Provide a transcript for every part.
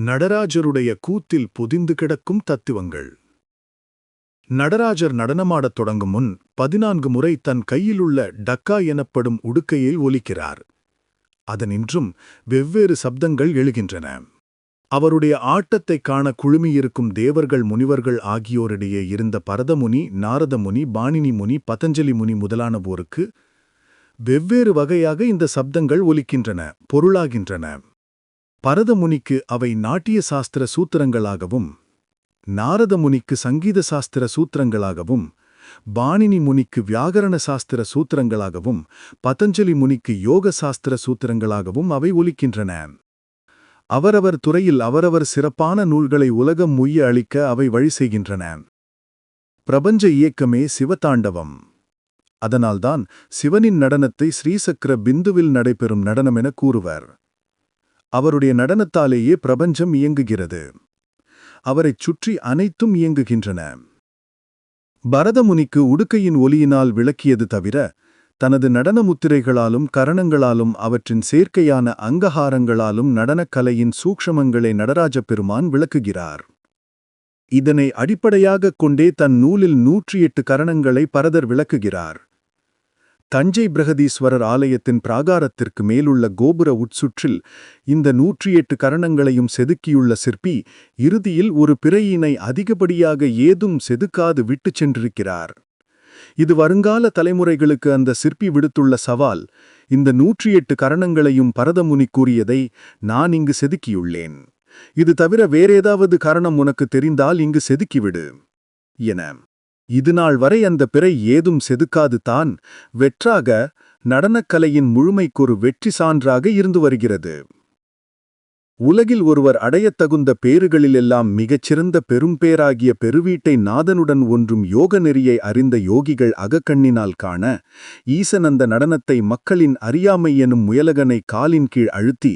நடராஜருடைய கூத்தில் பொதிந்து கிடக்கும் தத்துவங்கள். நடராஜர் நடனமாடத் தொடங்கும் முன் பதினான்கு முறை தன் கையிலுள்ள டக்கா எனப்படும் உடுக்கையை ஒலிக்கிறார். அதனின்றும் வெவ்வேறு சப்தங்கள் எழுகின்றன. அவருடைய ஆட்டத்தைக் காண குழுமியிருக்கும் தேவர்கள் முனிவர்கள் ஆகியோரிடையே இருந்த பரதமுனி நாரதமுனி பாணினி முனி பதஞ்சலி முனி முதலானவோருக்கு வெவ்வேறு வகையாக இந்த சப்தங்கள் ஒலிக்கின்றன பொருளாகின்றன. பரதமுனிக்கு அவை நாட்டிய சாஸ்திர சூத்திரங்களாகவும் நாரத முனிக்கு சங்கீத சாஸ்திர சூத்திரங்களாகவும் பாணினி முனிக்கு வியாகரண சாஸ்திர சூத்திரங்களாகவும் பதஞ்சலி முனிக்கு யோக சாஸ்திர சூத்திரங்களாகவும் அவை ஒலிக்கின்றன. அவரவர் துறையில் அவரவர் சிறப்பான நூல்களை உலகம் முய்ய அளிக்க அவை வழி செய்கின்றன. பிரபஞ்ச இயக்கமே சிவதாண்டவம். அதனால்தான் சிவனின் நடனத்தை ஸ்ரீசக்கர பிந்துவில் நடைபெறும் நடனமென கூறுவர். அவருடைய நடனத்தாலேயே பிரபஞ்சம் இயங்குகிறது. அவரைச் சுற்றி அனைத்தும் இயங்குகின்றன. பரதமுனிக்கு உடுக்கையின் ஒலியினால் விளக்கியது தவிர தனது நடன முத்திரைகளாலும் கரணங்களாலும் அவற்றின் சேர்க்கையான அங்கஹாரங்களாலும் நடனக் கலையின் சூக்ஷமங்களை நடராஜ பெருமான் விளக்குகிறார். இதனை அடிப்படையாகக் கொண்டே தன் நூலில் நூற்றி எட்டு கரணங்களை பரதர் விளக்குகிறார். தஞ்சை பிரகதீஸ்வரர் ஆலயத்தின் பிராகாரத்திற்கு மேலுள்ள கோபுர உட்சுற்றில் இந்த நூற்றி எட்டு கரணங்களையும் செதுக்கியுள்ள சிற்பி இறுதியில் ஒரு பிறையினை அதிகப்படியாக ஏதும் செதுக்காது விட்டுச் சென்றிருக்கிறார். இது வருங்கால தலைமுறைகளுக்கு அந்த சிற்பி விடுத்துள்ள சவால் இந்த நூற்றி எட்டு கரணங்களையும் பரதமுனி கூறியதை நான் இங்கு செதுக்கியுள்ளேன். இது தவிர வேறேதாவது காரணம் உனக்கு தெரிந்தால் இங்கு செதுக்கிவிடு என இதுநாள் வரை அந்த பிறை ஏதும் செதுக்காது தான். வெற்றாக நடனக்கலையின் முழுமைக்கொரு வெற்றி சான்றாக இருந்து வருகிறது. உலகில் ஒருவர் அடையத் தகுந்த பேறுகளிலெல்லாம் மிகச்சிறந்த பெரும்பேராகிய பெருவீட்டை நாதனுடன் ஒன்றும் யோக நெறியை அறிந்த யோகிகள் அகக்கண்ணினால் காண ஈசன் அந்த நடனத்தை மக்களின் அறியாமை எனும் முயலகனை காலின் கீழ் அழுத்தி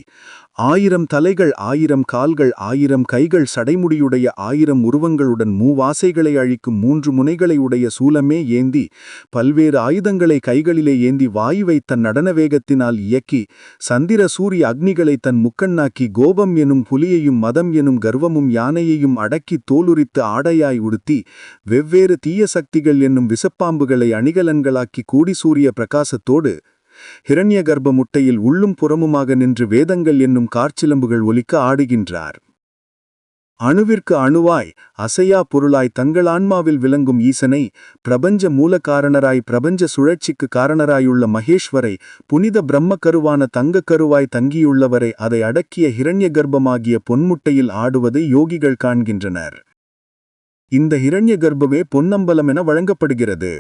ஆயிரம் தலைகள் ஆயிரம் கால்கள் ஆயிரம் கைகள் சடைமுடியுடைய ஆயிரம் உருவங்களுடன் மூவாசைகளை அழிக்கும் மூன்று முனைகளை உடைய சூலமே ஏந்தி பல்வேறு ஆயுதங்களை கைகளிலே ஏந்தி வாயுவை தன் நடன வேகத்தினால் இயக்கி சந்திர சூரிய அக்னிகளை தன் முக்கண்ணாக்கி கோபம் எனும் புலியையும் மதம் எனும் கர்வமும் யானையையும் அடக்கி தோலுரித்து ஆடையாய் உடுத்தி வெவ்வேறு தீய சக்திகள் என்னும் விசப்பாம்புகளை அணிகலன்களாக்கி கூடி சூரிய பிரகாசத்தோடு ஹிரண்ய கர்ப்ப முட்டையில் உள்ளும் புறமுமாக நின்று வேதங்கள் என்னும் கார்ச்சிலம்புகள் ஒலிக்க ஆடுகின்றார். அணுவிற்கு அணுவாய் அசையா பொருளாய் தங்கள் ஆன்மாவில் விளங்கும் ஈசனை பிரபஞ்ச மூலகாரணராய் பிரபஞ்ச சுழற்சிக்கு காரணராயுள்ள மகேஸ்வரை புனித பிரம்ம கருவான தங்கக் கருவாய் தங்கியுள்ளவரை அதை அடக்கிய ஹிரண்ய கர்ப்பமாகிய பொன்முட்டையில் ஆடுவதை யோகிகள் காண்கின்றனர். இந்த ஹிரண்ய கர்ப்பமே பொன்னம்பலம் என வழங்கப்படுகிறது.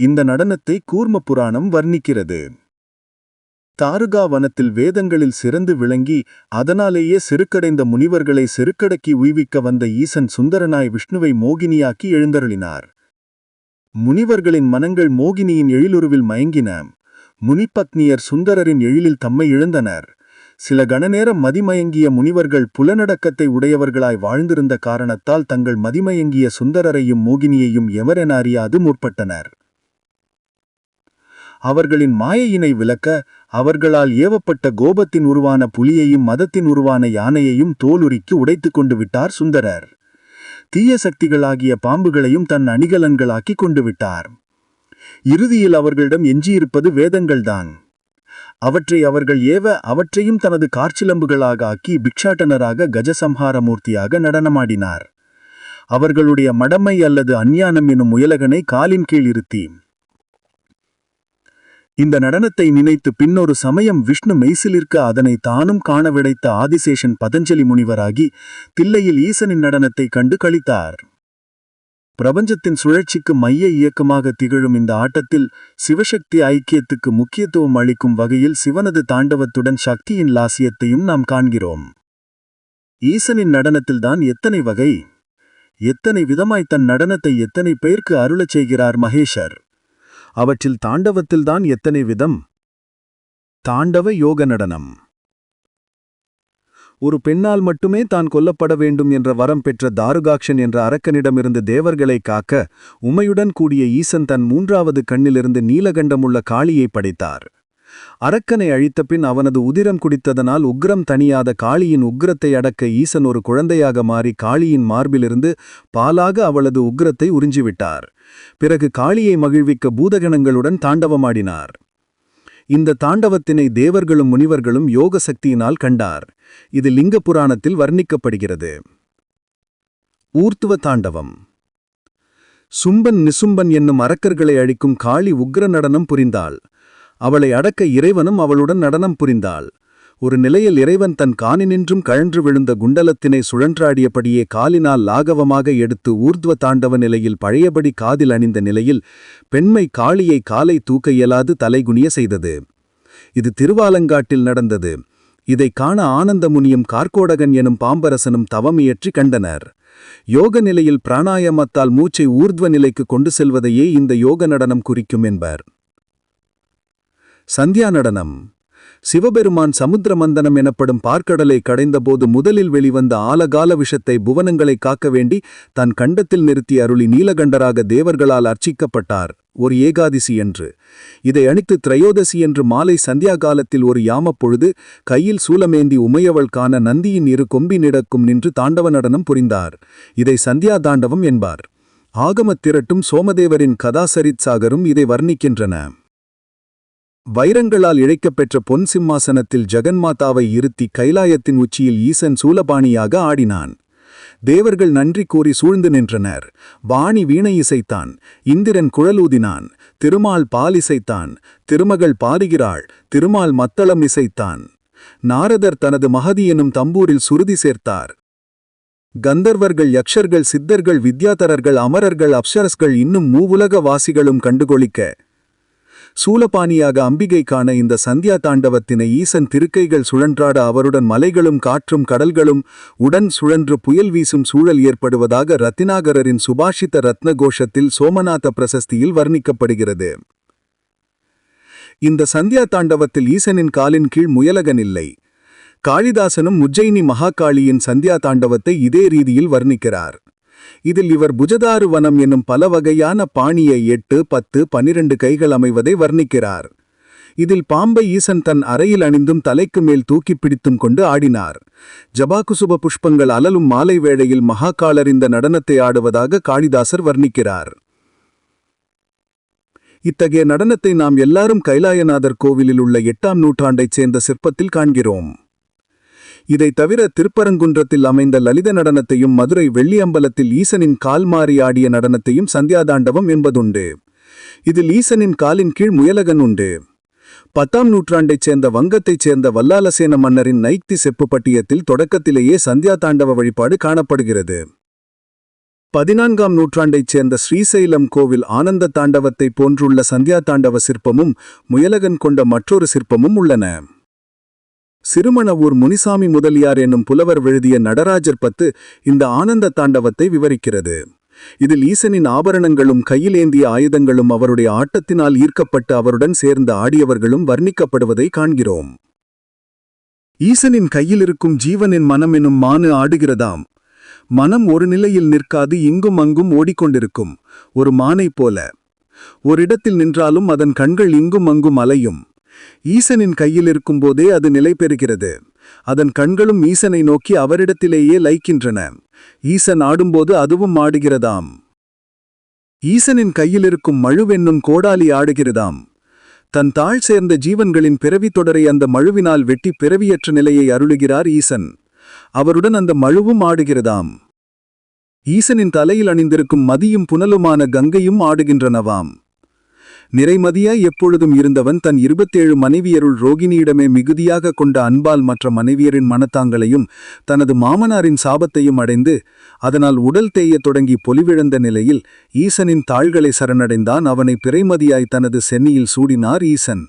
இந்த நடனத்தை கூர்ம புராணம் வர்ணிக்கிறது. தாருகா வனத்தில் வேதங்களில் சிறந்து விளங்கி அதனாலேயே செருக்கடைந்த முனிவர்களை செருக்கடக்கி உய்விக்க வந்த ஈசன் சுந்தரனாய் விஷ்ணுவை மோகினியாக்கி எழுந்தருளினார். முனிவர்களின் மனங்கள் மோகினியின் எழிலுருவில் மயங்கின. முனிபத்னியர் சுந்தரரின் எழிலில் தம்மை இழந்தனர். சில கணநேரம் மதிமயங்கிய முனிவர்கள் புலனடக்கத்தை உடையவர்களாய் வாழ்ந்திருந்த காரணத்தால் தங்கள் மதிமயங்கிய சுந்தரரையும் மோகினியையும் எவரென அறியாது முற்பட்டனர். அவர்களின் மாயையினை விளக்க அவர்களால் ஏவப்பட்ட கோபத்தின் உருவான புலியையும் மதத்தின் உருவான யானையையும் தோலுரிக்கு உடைத்துக் கொண்டு விட்டார் சுந்தரர். தீய சக்திகளாகிய பாம்புகளையும் தன் அணிகலன்களாக்கி கொண்டு விட்டார். இறுதியில் அவர்களிடம் எஞ்சியிருப்பது வேதங்கள்தான். அவற்றை அவர்கள் ஏவ அவற்றையும் தனது கார்ச்சிலம்புகளாக ஆக்கி பிக்ஷாட்டனராக கஜசம்ஹாரமூர்த்தியாக நடனமாடினார். அவர்களுடைய மடமை அல்லது அஞ்ஞானம் எனும் முயலகனை காலின் கீழ் இருத்தி இந்த நடனத்தை நினைத்து பின்னொரு சமயம் விஷ்ணு மெய்சிலிருக்க அதனை தானும் காண விடைத்த ஆதிசேஷன் பதஞ்சலி முனிவராகி தில்லையில் ஈசனின் நடனத்தை கண்டு கழித்தார் பிரபஞ்சத்தின் சுழற்சிக்கு மைய இயக்கமாக திகழும் இந்த ஆட்டத்தில் சிவசக்தி ஐக்கியத்துக்கு முக்கியத்துவம் அளிக்கும் வகையில் சிவனது தாண்டவத்துடன் சக்தியின் லாசியத்தையும் நாம் காண்கிறோம். ஈசனின் நடனத்தில்தான் எத்தனை வகை? எத்தனை விதமாய் தன் நடனத்தை எத்தனை பேருக்கு அருளச் செய்கிறார் மகேஷர்? அவற்றில் தாண்டவத்தில்தான் எத்தனை விதம்? தாண்டவ யோக நடனம். ஒரு பெண்ணால் மட்டுமே தான் கொல்லப்பட வேண்டும் என்ற வரம் பெற்ற தாருகாக்ஷன் என்ற அரக்கனிடமிருந்து தேவர்களை காக்க உமையுடன் கூடிய ஈசன் தன் மூன்றாவது கண்ணிலிருந்து நீலகண்டமுள்ள காளியை படைத்தார். அரக்கனை அழித்த பின் அவனது உதிரம் குடித்ததனால் உக்ரம் தணியாத காளியின் உக்கிரத்தை அடக்க ஈசன் ஒரு குழந்தையாக மாறி காளியின் மார்பிலிருந்து பாலாக அவளது உக்கிரத்தை உறிஞ்சிவிட்டார். பிறகு காளியை மகிழ்விக்க பூதகணங்களுடன் தாண்டவமாடினார். இந்த தாண்டவத்தினை தேவர்களும் முனிவர்களும் யோக சக்தியினால் கண்டார். இது லிங்க புராணத்தில் வர்ணிக்கப்படுகிறது. ஊர்த்துவ தாண்டவம். சும்பன் நிசும்பன் என்னும் அரக்கர்களை அழிக்கும் காளி உக்ர நடனம் புரிந்தாள். அவளை அடக்க இறைவனும் அவளுடன் நடனம் புரிந்தாள். ஒரு நிலையில் இறைவன் தன் காணினின்றும் கழன்று விழுந்த குண்டலத்தினை சுழன்றாடியபடியே காலினால் லாகவமாக எடுத்து ஊர்த்வ தாண்டவ நிலையில் பழையபடி காதில் அணிந்த நிலையில் பெண்மை காளியை காலை தூக்க இயலாது தலைகுனிய செய்தது. இது திருவாலங்காட்டில் நடந்தது. இதை காண ஆனந்தமுனியும் கார்கோடகன் எனும் பாம்பரசனும் தவமியற்றி கண்டனர். யோக நிலையில் பிராணாயாமத்தால் மூச்சை ஊர்த்வ நிலைக்கு கொண்டு செல்வதையே இந்த யோக நடனம் குறிக்கும் என்பர். சந்தியா நடனம். சிவபெருமான் சமுத்திர மந்தனம் எனப்படும் பார்க்கடலை கடைந்தபோது முதலில் வெளிவந்த ஆலகால விஷத்தை புவனங்களை காக்க வேண்டி தன் கண்டத்தில் நிறுத்தி அருளி நீலகண்டராக தேவர்களால் அர்ச்சிக்கப்பட்டார். ஒரு ஏகாதிசி என்று இதை அணித்து திரையோதசி என்று மாலை சந்தியா காலத்தில் ஒரு யாமப்பொழுது கையில் சூலமேந்தி உமையவள் காண நந்தியின் இரு கொம்பி நிடக்கும் நின்று தாண்டவ நடனம் புரிந்தார். இதை சந்தியா தாண்டவம் என்பார். ஆகமத் திரட்டும் சோமதேவரின் கதாசரித் சாகரும் இதை வர்ணிக்கின்றன. வைரங்களால் இழைக்கப்பெற்ற பொன் சிம்மாசனத்தில் ஜெகன்மாதாவை இருத்தி கைலாயத்தின் உச்சியில் ஈசன் சூலபாணியாக ஆடினான். தேவர்கள் நன்றி கூறி சூழ்ந்து நின்றனர். வாணி வீணை இசைத்தான். இந்திரன் குழலூதினான் திருமால் பால் இசைத்தான். திருமகள் பாடுகிறாள் திருமால் மத்தளம் இசைத்தான். நாரதர் தனது மகதி எனும் தம்பூரில் சுருதி சேர்த்தார். கந்தர்வர்கள் யக்ஷர்கள் சித்தர்கள் வித்யாதரர்கள் அமரர்கள் அப்சரஸ்கள் இன்னும் மூவுலக வாசிகளும் கண்டுகொளிக்க சூலபாணியாக அம்பிகை காண இந்த சந்தியா தாண்டவத்தினை ஈசன் திருக்கைகள் சுழன்றாட அவருடன் மலைகளும் காற்றும் கடல்களும் உடன் சுழன்று புயல் வீசும் சூழல் ஏற்படுவதாக ரத்தினாகரரின் சுபாஷித்த ரத்ன கோஷத்தில் சோமநாத பிரசஸ்தியில் வர்ணிக்கப்படுகிறது. இந்த சந்தியா தாண்டவத்தில் ஈசனின் காலின் கீழ் முயலகன் இல்லை காளிதாசனும் உஜ்ஜயினி மகாகாளியின் சந்தியா தாண்டவத்தை இதே ரீதியில் வர்ணிக்கிறார். இதில் இவர் புஜதாரு வனம் என்னும் பல வகையான பாணியை எட்டு பத்து பனிரெண்டு கைகள் அமைவதை வர்ணிக்கிறார். இதில் பாம்பை ஈசன் தன் அறையில் அணிந்தும் தலைக்கு மேல் தூக்கி பிடித்தும் கொண்டு ஆடினார். ஜபாகுசுப புஷ்பங்கள் அலலும் மாலை வேளையில் மகாகாலர் இந்த நடனத்தை ஆடுவதாக காளிதாசர் வர்ணிக்கிறார். இத்தகைய நடனத்தை நாம் எல்லாரும் கைலாயநாதர் கோவிலில் உள்ள எட்டாம் நூற்றாண்டைச் சேர்ந்த சிற்பத்தில் காண்கிறோம். இதை தவிர திருப்பரங்குன்றத்தில் அமைந்த லலித நடனத்தையும் மதுரை வெள்ளியம்பலத்தில் ஈசனின் கால் மாறி ஆடிய நடனத்தையும் சந்தியாதாண்டவம் என்பதுண்டு. இதில் ஈசனின் காலின் கீழ் முயலகன் உண்டு. பத்தாம் நூற்றாண்டைச் சேர்ந்த வங்கத்தைச் சேர்ந்த வல்லாலசேன மன்னரின் நைக்தி செப்பு பட்டியத்தில் தொடக்கத்திலேயே சந்தியா தாண்டவ வழிபாடு காணப்படுகிறது. பதினான்காம் நூற்றாண்டைச் சேர்ந்த ஸ்ரீசைலம் கோவில் ஆனந்த தாண்டவத்தை போன்றுள்ள சந்தியா தாண்டவ சிற்பமும் முயலகன் கொண்ட மற்றொரு சிற்பமும் உள்ளன. சிறுமணவூர் முனிசாமி முதலியார் என்னும் புலவர் எழுதிய நடராஜர் பத்து இந்த ஆனந்த தாண்டவத்தை விவரிக்கிறது. இதில் ஈசனின் ஆபரணங்களும் கையிலேந்திய ஆயுதங்களும் அவருடைய ஆட்டத்தினால் ஈர்க்கப்பட்டு அவருடன் சேர்ந்த ஆடியவர்களும் வர்ணிக்கப்படுவதை காண்கிறோம். ஈசனின் கையில் இருக்கும் ஜீவனின் மனம் எனும் மானு ஆடுகிறதாம். மனம் ஒரு நிலையில் நிற்காது இங்கும் அங்கும் ஓடிக்கொண்டிருக்கும். ஒரு மானைப் போல. ஓரிடத்தில் நின்றாலும் அதன் கண்கள் இங்கும் அங்கும் அலையும். ஈசனின் கையில் இருக்கும்போதே அது நிலை பெறுகிறது. அதன் கண்களும் ஈசனை நோக்கி அவரிடத்திலேயே லைக்கின்றன ஈசன் ஆடும்போது அதுவும் ஆடுகிறதாம். ஈசனின் கையில் இருக்கும் மழுவென்னும் கோடாலி ஆடுகிறதாம். தன் தாழ் சேர்ந்த ஜீவன்களின் பிறவி தொடரை அந்த மழுவினால் வெட்டி பிறவியற்ற நிலையை அருளுகிறார் ஈசன். அவருடன் அந்த மழுவும் ஆடுகிறதாம். ஈசனின் தலையில் அணிந்திருக்கும் மதியும் புனலுமான கங்கையும் ஆடுகின்றனவாம். நிறைமதியாய் எப்பொழுதும் இருந்தவன் தன் இருபத்தேழு மனைவியருள் ரோகிணியிடமே மிகுதியாக கொண்ட அன்பால் மற்ற மனைவியரின் மனத்தாங்களையும் தனது மாமனாரின் சாபத்தையும் அடைந்து அதனால் உடல் தேயத் தொடங்கி பொலிவிழந்த நிலையில் ஈசனின் தாள்களை சரணடைந்தான் அவனை பிறைமதியாய் தனது சென்னியில் சூடினார் ஈசன்.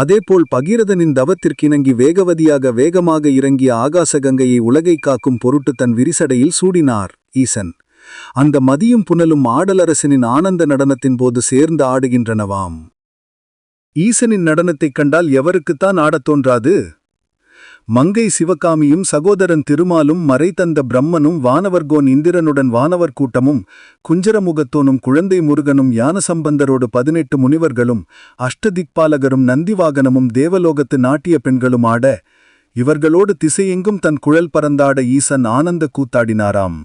அதேபோல் பகீரதனின் தவத்திற்கிணங்கி வேகவதியாக வேகமாக இறங்கிய ஆகாசகங்கையை உலகை காக்கும் பொருட்டு தன் விரிசடையில் சூடினார் ஈசன். அந்த மதியும் புனலும் ஆடலரசனின் ஆனந்த நடனத்தின் போது சேர்ந்து ஆடுகின்றனவாம். ஈசனின் நடனத்தைக் கண்டால் எவருக்குத்தான் ஆடத் தோன்றாது? மங்கை சிவகாமியும் சகோதரன் திருமாலும் மறைத்தந்த பிரம்மனும் வானவர்கோன் இந்திரனுடன் வானவர் கூட்டமும் குஞ்சரமுகத்தோனும் குழந்தை முருகனும் ஞானசம்பந்தரோடு பதினெட்டு முனிவர்களும் அஷ்டதிக்பாலகரும் நந்திவாகனமும் தேவலோகத்து நாட்டிய பெண்களும் ஆட இவர்களோடு திசையெங்கும் தன் குழல் பறந்தாட ஈசன் ஆனந்த கூத்தாடினாராம்.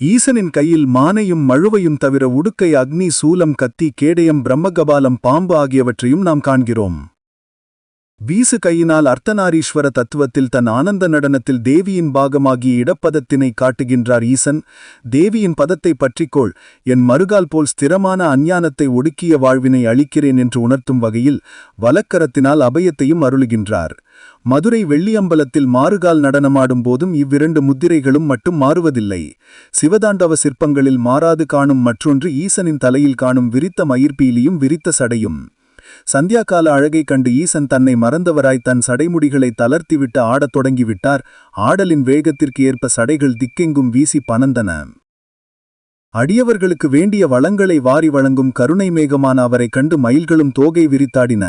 ஈசனின் கையில் மானையும் மழுவையும் தவிர உடுக்கை அக்னி சூலம் கத்தி கேடயம் பிரம்மகபாலம் பாம்பு ஆகியவற்றையும் நாம் காண்கிறோம். வீசு கையினால் அர்த்தநாரீஸ்வர தத்துவத்தில் தன் ஆனந்த நடனத்தில் தேவியின் பாகமாகிய இடப்பதத்தினை காட்டுகின்றார் ஈசன். தேவியின் பதத்தை பற்றிக்கோள். என் மறுகால் போல் ஸ்திரமான அஞ்ஞானத்தை ஒடுக்கிய வாழ்வினை அளிக்கிறேன் என்று உணர்த்தும் வகையில் வலக்கரத்தினால் அபயத்தையும் அருளுகின்றார். மதுரை வெள்ளியம்பலத்தில் மாறுகால் நடனமாடும் போதும் இவ்விரண்டு முத்திரைகளும் மட்டும் மாறுவதில்லை. சிவதாண்டவ சிற்பங்களில் மாறாது காணும் மற்றொன்று ஈசனின் தலையில் காணும் விரித்த மயிர்பீலியும் விரித்த சடையும். சந்தியாகால அழகைக் கண்டு ஈசன் தன்னை மறந்தவராய் தன் சடைமுடிகளை தளர்த்திவிட்டு ஆடத் தொடங்கிவிட்டார். ஆடலின் வேகத்திற்கு ஏற்ப சடைகள் திக்கெங்கும் வீசி பனந்தன அடியவர்களுக்கு வேண்டிய வளங்களை வாரி வழங்கும் கருணை மேகமான அவரைக் கண்டு மயில்களும் தோகை விரித்தாடின.